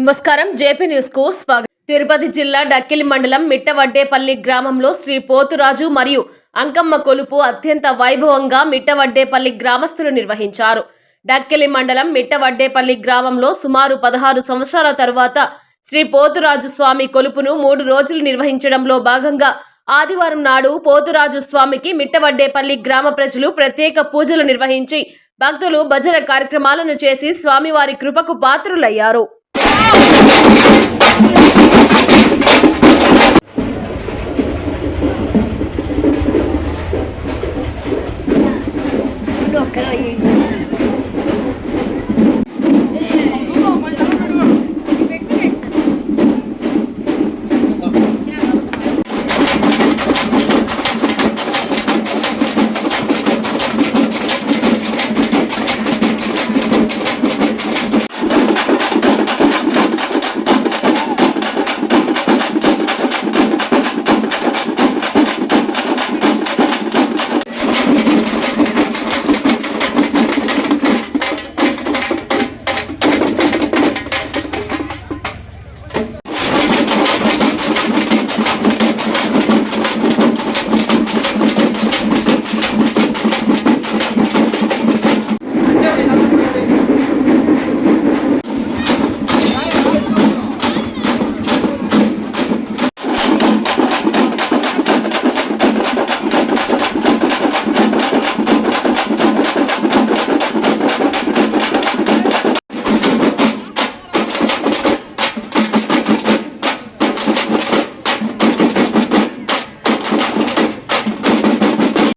నమస్కారం. జేపీ న్యూస్కు స్వాగతం. తిరుపతి జిల్లా డక్కిలి మండలం మిట్టవడ్డేపల్లి గ్రామంలో శ్రీ పోతురాజు మరియు అంకమ్మ కొలుపు అత్యంత వైభవంగా మిట్టవడ్డేపల్లి గ్రామస్తులు నిర్వహించారు. డక్కిలి మండలం మిట్టవడ్డేపల్లి గ్రామంలో సుమారు పదహారు సంవత్సరాల తరువాత శ్రీ పోతురాజు స్వామి కొలుపును మూడు రోజులు నిర్వహించడంలో భాగంగా ఆదివారం నాడు పోతురాజు స్వామికి మిట్టవడ్డేపల్లి గ్రామ ప్రజలు ప్రత్యేక పూజలు నిర్వహించి భక్తులు భజన కార్యక్రమాలను చేసి స్వామివారి కృపకు పాత్రులయ్యారు. Look at.